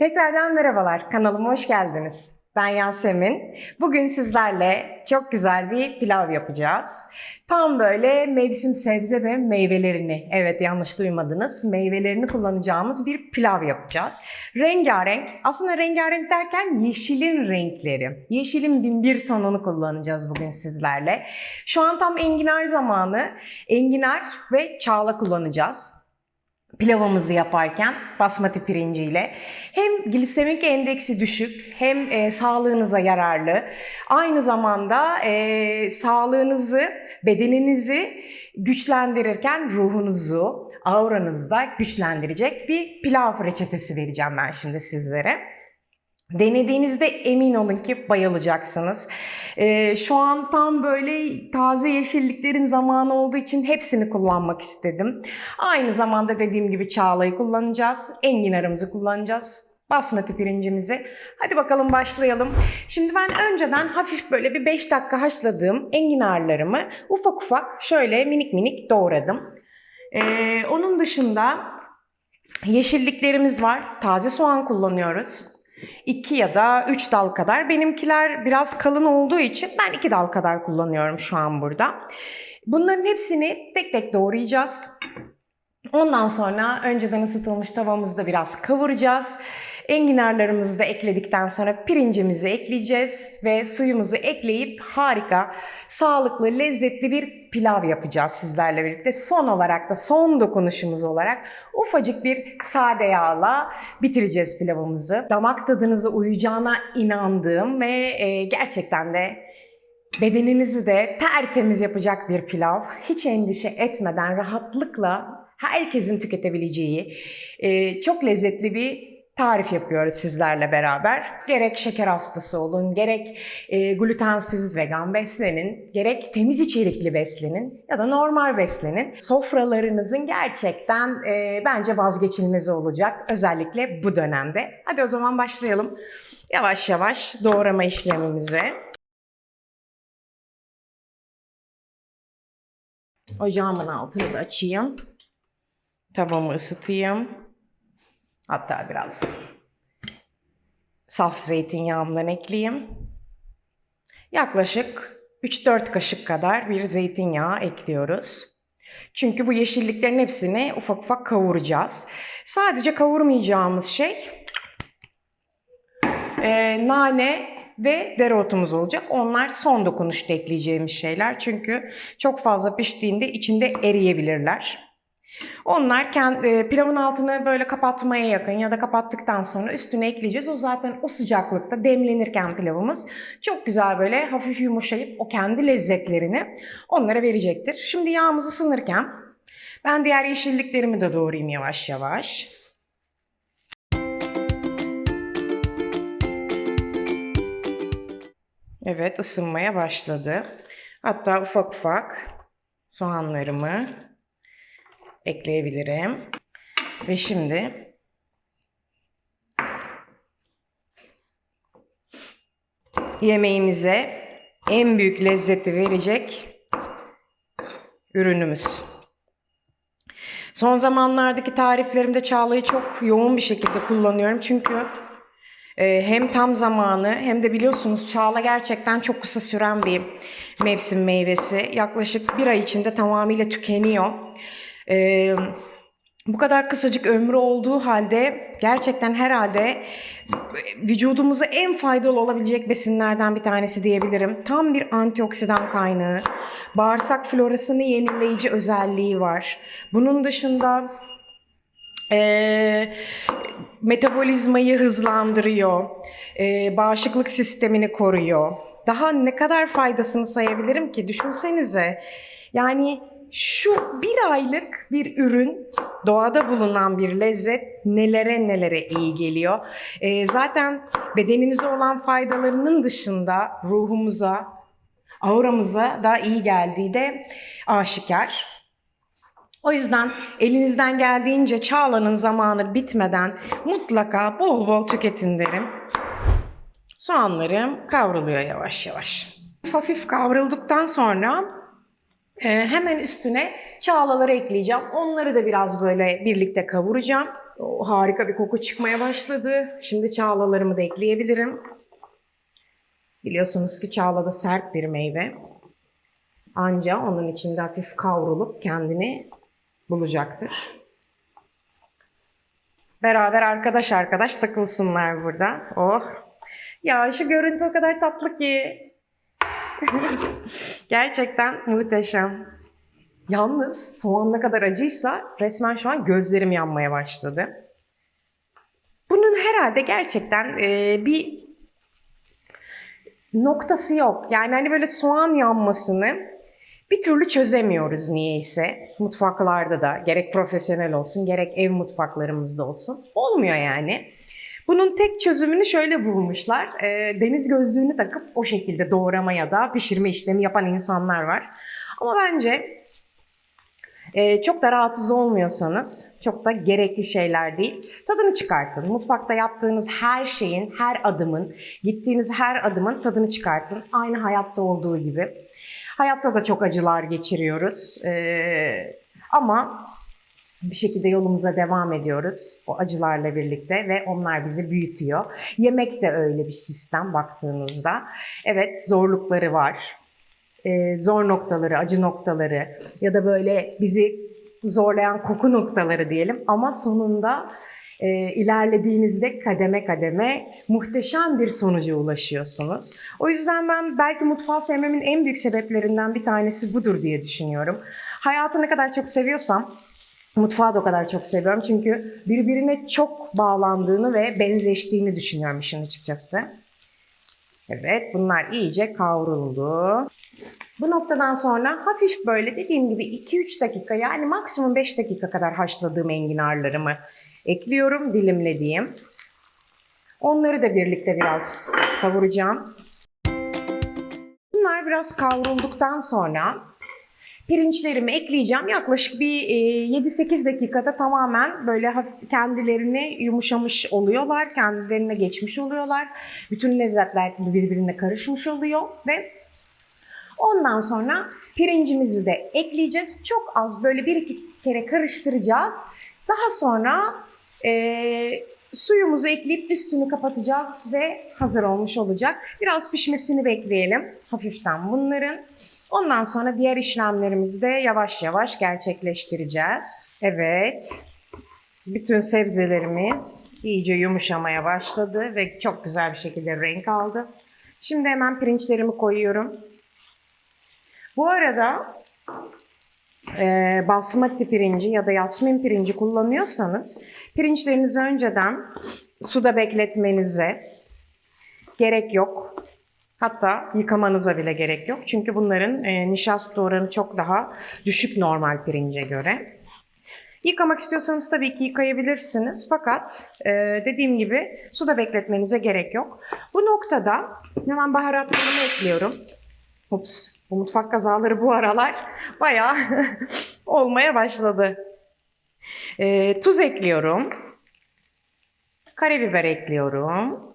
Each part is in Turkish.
Tekrardan merhabalar, kanalıma hoş geldiniz. Ben Yasemin. Bugün sizlerle çok güzel bir pilav yapacağız. Tam böyle mevsim sebze ve meyvelerini, evet yanlış duymadınız, meyvelerini kullanacağımız bir pilav yapacağız. Rengarenk, aslında rengarenk derken yeşilin renkleri. Yeşilin bin bir tonunu kullanacağız bugün sizlerle. Şu an tam enginar zamanı. Enginar ve çağla kullanacağız pilavımızı yaparken basmati pirinciyle hem glisemik endeksi düşük hem e, sağlığınıza yararlı aynı zamanda e, sağlığınızı bedeninizi güçlendirirken ruhunuzu auranızı da güçlendirecek bir pilav reçetesi vereceğim ben şimdi sizlere. Denediğinizde emin olun ki bayılacaksınız. Ee, şu an tam böyle taze yeşilliklerin zamanı olduğu için hepsini kullanmak istedim. Aynı zamanda dediğim gibi çağlayı kullanacağız, enginarımızı kullanacağız, basmati pirincimizi. Hadi bakalım başlayalım. Şimdi ben önceden hafif böyle bir 5 dakika haşladığım enginarlarımı ufak ufak şöyle minik minik doğradım. Ee, onun dışında yeşilliklerimiz var. Taze soğan kullanıyoruz. 2 ya da 3 dal kadar. Benimkiler biraz kalın olduğu için ben 2 dal kadar kullanıyorum şu an burada. Bunların hepsini tek tek doğrayacağız. Ondan sonra önceden ısıtılmış tavamızda biraz kavuracağız. Enginarlarımızı da ekledikten sonra pirincimizi ekleyeceğiz ve suyumuzu ekleyip harika, sağlıklı, lezzetli bir pilav yapacağız sizlerle birlikte. Son olarak da son dokunuşumuz olarak ufacık bir sade yağla bitireceğiz pilavımızı. Damak tadınıza uyacağına inandığım ve e, gerçekten de bedeninizi de tertemiz yapacak bir pilav. Hiç endişe etmeden rahatlıkla herkesin tüketebileceği e, çok lezzetli bir tarif yapıyoruz sizlerle beraber. Gerek şeker hastası olun, gerek e, glutensiz vegan beslenin, gerek temiz içerikli beslenin ya da normal beslenin. Sofralarınızın gerçekten e, bence vazgeçilmezi olacak özellikle bu dönemde. Hadi o zaman başlayalım. Yavaş yavaş doğrama işlemimize. Ocağımın altını da açayım. Tavamı ısıtayım. Hatta biraz saf zeytinyağımdan ekleyeyim. Yaklaşık 3-4 kaşık kadar bir zeytinyağı ekliyoruz. Çünkü bu yeşilliklerin hepsini ufak ufak kavuracağız. Sadece kavurmayacağımız şey e, nane ve dereotumuz olacak. Onlar son dokunuşta ekleyeceğimiz şeyler. Çünkü çok fazla piştiğinde içinde eriyebilirler. Onlar kendi, e, pilavın altını böyle kapatmaya yakın ya da kapattıktan sonra üstüne ekleyeceğiz. O zaten o sıcaklıkta demlenirken pilavımız çok güzel böyle hafif yumuşayıp o kendi lezzetlerini onlara verecektir. Şimdi yağımız ısınırken ben diğer yeşilliklerimi de doğrayayım yavaş yavaş. Evet ısınmaya başladı. Hatta ufak ufak soğanlarımı ekleyebilirim. Ve şimdi yemeğimize en büyük lezzeti verecek ürünümüz. Son zamanlardaki tariflerimde çağlayı çok yoğun bir şekilde kullanıyorum. Çünkü e, hem tam zamanı hem de biliyorsunuz çağla gerçekten çok kısa süren bir mevsim meyvesi. Yaklaşık bir ay içinde tamamıyla tükeniyor. Ee, bu kadar kısacık ömrü olduğu halde gerçekten herhalde vücudumuza en faydalı olabilecek besinlerden bir tanesi diyebilirim. Tam bir antioksidan kaynağı. Bağırsak florasını yenileyici özelliği var. Bunun dışında e, metabolizmayı hızlandırıyor. E, bağışıklık sistemini koruyor. Daha ne kadar faydasını sayabilirim ki? Düşünsenize. Yani şu bir aylık bir ürün, doğada bulunan bir lezzet nelere nelere iyi geliyor. Ee, zaten bedenimize olan faydalarının dışında ruhumuza, auramıza da iyi geldiği de aşikar. O yüzden elinizden geldiğince çağlanın zamanı bitmeden mutlaka bol bol tüketin derim. Soğanlarım kavruluyor yavaş yavaş. Hafif kavrulduktan sonra ee, hemen üstüne çağlaları ekleyeceğim. Onları da biraz böyle birlikte kavuracağım. O, harika bir koku çıkmaya başladı. Şimdi çağlalarımı da ekleyebilirim. Biliyorsunuz ki çağla da sert bir meyve. Anca onun içinde hafif kavrulup kendini bulacaktır. Beraber arkadaş arkadaş takılsınlar burada. Oh. Ya şu görüntü o kadar tatlı ki. Gerçekten muhteşem. Yalnız soğan ne kadar acıysa resmen şu an gözlerim yanmaya başladı. Bunun herhalde gerçekten e, bir noktası yok. Yani hani böyle soğan yanmasını bir türlü çözemiyoruz niyeyse. Mutfaklarda da gerek profesyonel olsun gerek ev mutfaklarımızda olsun. Olmuyor yani. Bunun tek çözümünü şöyle bulmuşlar. E, deniz gözlüğünü takıp o şekilde doğrama ya da pişirme işlemi yapan insanlar var. Ama bence e, çok da rahatsız olmuyorsanız çok da gerekli şeyler değil. Tadını çıkartın. Mutfakta yaptığınız her şeyin, her adımın, gittiğiniz her adımın tadını çıkartın. Aynı hayatta olduğu gibi. Hayatta da çok acılar geçiriyoruz. E, ama bir şekilde yolumuza devam ediyoruz o acılarla birlikte ve onlar bizi büyütüyor. Yemek de öyle bir sistem baktığınızda. Evet zorlukları var. Ee, zor noktaları, acı noktaları ya da böyle bizi zorlayan koku noktaları diyelim ama sonunda e, ilerlediğinizde kademe kademe muhteşem bir sonuca ulaşıyorsunuz. O yüzden ben belki mutfağı sevmemin en büyük sebeplerinden bir tanesi budur diye düşünüyorum. Hayatı ne kadar çok seviyorsam Mutfağı da o kadar çok seviyorum çünkü birbirine çok bağlandığını ve benzeştiğini düşünüyorum işin açıkçası. Evet bunlar iyice kavruldu. Bu noktadan sonra hafif böyle dediğim gibi 2-3 dakika yani maksimum 5 dakika kadar haşladığım enginarlarımı ekliyorum dilimlediğim. Onları da birlikte biraz kavuracağım. Bunlar biraz kavrulduktan sonra pirinçlerimi ekleyeceğim. Yaklaşık bir e, 7-8 dakikada tamamen böyle hafif kendilerini yumuşamış oluyorlar. Kendilerine geçmiş oluyorlar. Bütün lezzetler birbirine karışmış oluyor ve ondan sonra pirincimizi de ekleyeceğiz. Çok az böyle bir iki kere karıştıracağız. Daha sonra e, suyumuzu ekleyip üstünü kapatacağız ve hazır olmuş olacak. Biraz pişmesini bekleyelim hafiften bunların. Ondan sonra diğer işlemlerimizi de yavaş yavaş gerçekleştireceğiz. Evet. Bütün sebzelerimiz iyice yumuşamaya başladı ve çok güzel bir şekilde renk aldı. Şimdi hemen pirinçlerimi koyuyorum. Bu arada e, basmati pirinci ya da yasmin pirinci kullanıyorsanız pirinçlerinizi önceden suda bekletmenize gerek yok. Hatta yıkamanıza bile gerek yok. Çünkü bunların e, nişasta oranı çok daha düşük normal pirince göre. Yıkamak istiyorsanız tabii ki yıkayabilirsiniz. Fakat e, dediğim gibi suda bekletmenize gerek yok. Bu noktada hemen baharatlarımı ekliyorum. Ups, bu mutfak kazaları bu aralar bayağı olmaya başladı. E, tuz ekliyorum. Karabiber ekliyorum.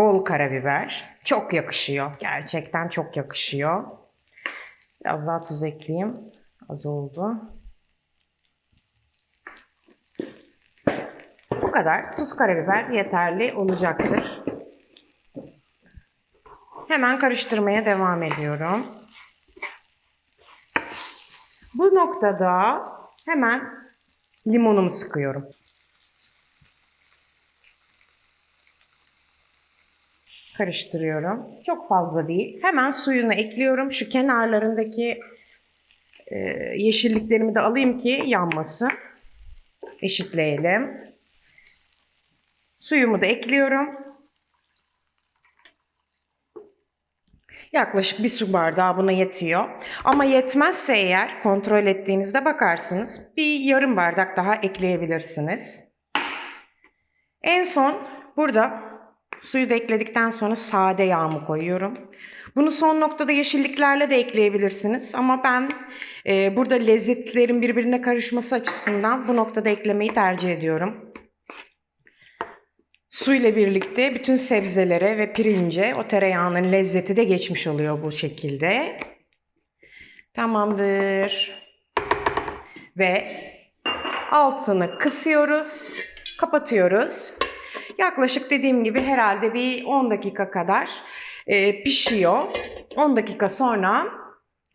Bol karabiber. Çok yakışıyor. Gerçekten çok yakışıyor. Biraz daha tuz ekleyeyim. Az oldu. Bu kadar. Tuz, karabiber yeterli olacaktır. Hemen karıştırmaya devam ediyorum. Bu noktada hemen limonumu sıkıyorum. Karıştırıyorum. Çok fazla değil. Hemen suyunu ekliyorum. Şu kenarlarındaki e, yeşilliklerimi de alayım ki yanmasın. Eşitleyelim. Suyumu da ekliyorum. Yaklaşık bir su bardağı buna yetiyor. Ama yetmezse eğer kontrol ettiğinizde bakarsınız bir yarım bardak daha ekleyebilirsiniz. En son burada Suyu da ekledikten sonra sade yağımı koyuyorum. Bunu son noktada yeşilliklerle de ekleyebilirsiniz. Ama ben e, burada lezzetlerin birbirine karışması açısından bu noktada eklemeyi tercih ediyorum. Su ile birlikte bütün sebzelere ve pirince o tereyağının lezzeti de geçmiş oluyor bu şekilde. Tamamdır. Ve Altını kısıyoruz, kapatıyoruz. Yaklaşık dediğim gibi herhalde bir 10 dakika kadar e, pişiyor. 10 dakika sonra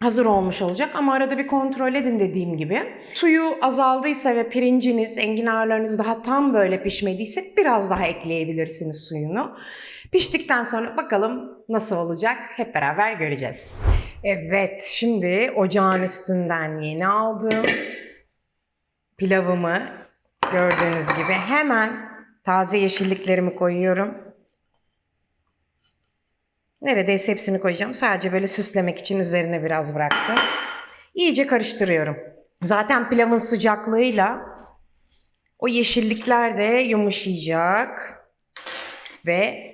hazır olmuş olacak ama arada bir kontrol edin dediğim gibi. Suyu azaldıysa ve pirinciniz, enginarlarınız daha tam böyle pişmediyse biraz daha ekleyebilirsiniz suyunu. Piştikten sonra bakalım nasıl olacak hep beraber göreceğiz. Evet, şimdi ocağın üstünden yeni aldım pilavımı gördüğünüz gibi hemen taze yeşilliklerimi koyuyorum. Neredeyse hepsini koyacağım. Sadece böyle süslemek için üzerine biraz bıraktım. İyice karıştırıyorum. Zaten pilavın sıcaklığıyla o yeşillikler de yumuşayacak ve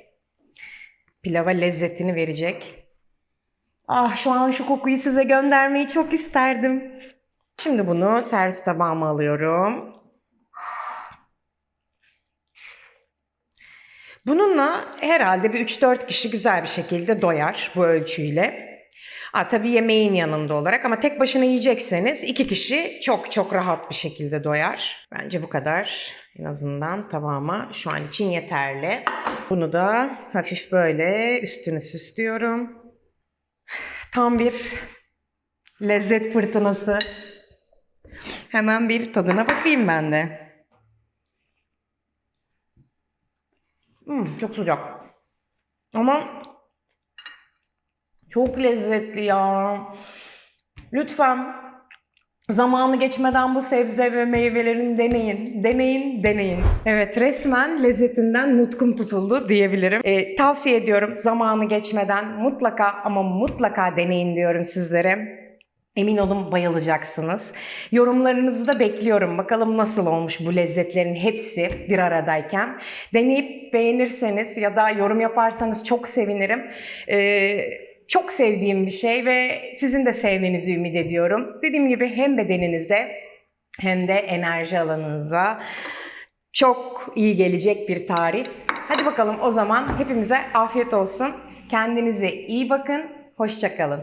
pilava lezzetini verecek. Ah şu an şu kokuyu size göndermeyi çok isterdim. Şimdi bunu servis tabağıma alıyorum. Bununla herhalde bir 3-4 kişi güzel bir şekilde doyar bu ölçüyle. Ha, tabii yemeğin yanında olarak ama tek başına yiyecekseniz iki kişi çok çok rahat bir şekilde doyar. Bence bu kadar en azından tabağıma şu an için yeterli. Bunu da hafif böyle üstünü süslüyorum. Tam bir lezzet fırtınası. Hemen bir tadına bakayım ben de. Hmm, çok sıcak. Ama çok lezzetli ya. Lütfen zamanı geçmeden bu sebze ve meyvelerini deneyin. Deneyin, deneyin. Evet resmen lezzetinden nutkum tutuldu diyebilirim. Ee, tavsiye ediyorum zamanı geçmeden mutlaka ama mutlaka deneyin diyorum sizlere. Emin olun bayılacaksınız. Yorumlarınızı da bekliyorum. Bakalım nasıl olmuş bu lezzetlerin hepsi bir aradayken. Deneyip beğenirseniz ya da yorum yaparsanız çok sevinirim. Ee, çok sevdiğim bir şey ve sizin de sevmenizi ümit ediyorum. Dediğim gibi hem bedeninize hem de enerji alanınıza çok iyi gelecek bir tarif. Hadi bakalım o zaman hepimize afiyet olsun. Kendinize iyi bakın. Hoşçakalın.